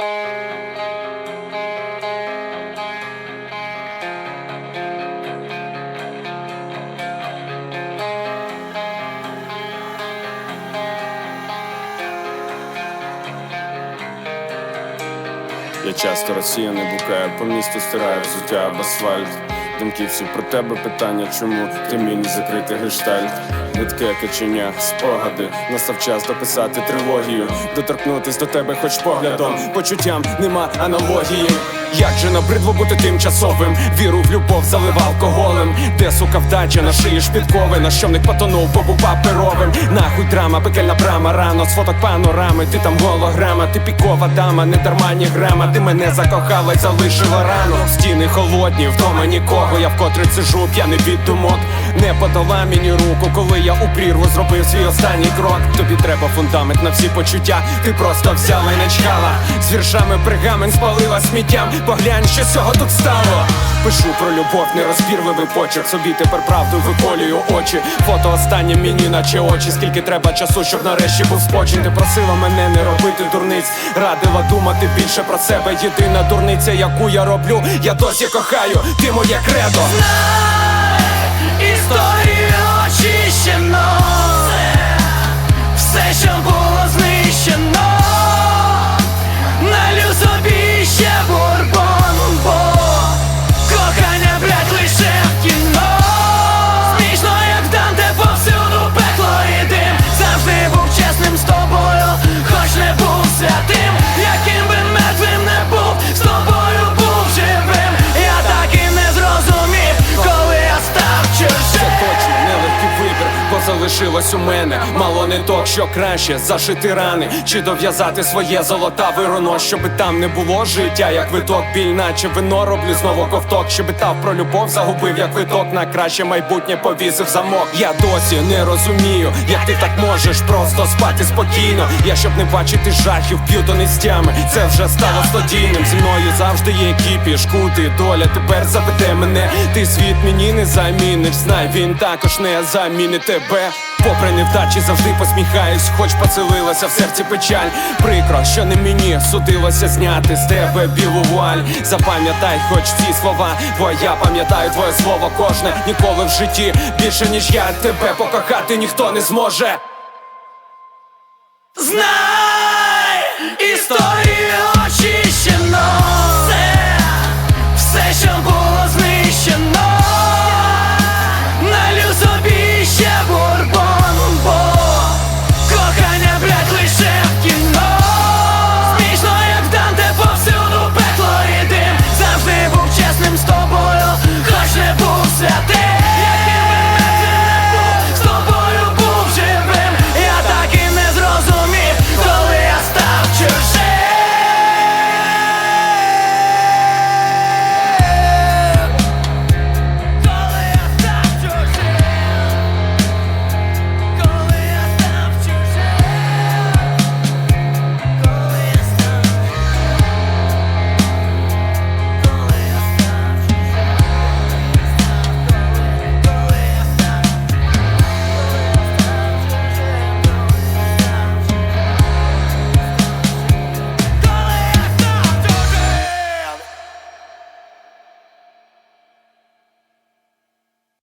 Я часто розсіяний блукаю, по місту стираю взуття об асфальт. Думки про тебе питання, чому ти не закритий гештальт. Нитке каченя, спогади, настав час дописати трилогію, доторкнутись до тебе хоч поглядом, почуттям нема аналогії. Як же набридло бути тимчасовим, віру в любов залив алкоголем, де сука вдача на шиї шпіткови, на щомник потонув, бо був паперовим. Нахуй драма, пекельна брама, рано з фоток панорами, ти там голограма, ти пікова дама, не дарма ні грама, ти мене закохала й залишила рану. Стіни холодні, вдома нікого, я вкотре сижу, п'яний від думок. Не подала мені руку, коли я у прірву зробив свій останній крок. Тобі треба фундамент на всі почуття. Ти просто взяла і начхала. З віршами пергамент спалила сміттям. Поглянь, що з цього тут стало. Пишу про любов, нерозбірливий почерк. Собі тепер правду виколюю очі. Фото останнє мені, наче очі. Скільки треба часу, щоб нарешті був спочин. Ти просила мене не робити дурниць. Радила думати більше про себе. Єдина дурниця, яку я роблю. Я досі кохаю, ти моє кредо. Історію очищено Все, що було бо залишилось у мене мало не то, що краще зашити рани, чи дов'язати своє золотаве руно, щоби там не було життя, як виток, біль, наче вино роблю знову ковток, щоби тав про любов загубив, як виток на краще майбутнє повісив замок. Я досі не розумію, як ти так можеш просто спати спокійно. Я щоб не бачити жахів, п'ю до нестями. Це вже стало стодійним. Зі мною завжди є кіпіш, кути, доля тепер заведе мене. Ти світ мені не заміниш. Знай, він також не замінить тебе. Попри невдачі завжди посміхаюсь, хоч поцілилася в серці печаль. Прикро, що не мені судилося зняти з тебе білу вуаль. Запам'ятай хоч ці слова, бо я пам'ятаю твоє слово кожне. Ніколи в житті більше ніж я тебе покохати ніхто не зможе. Знай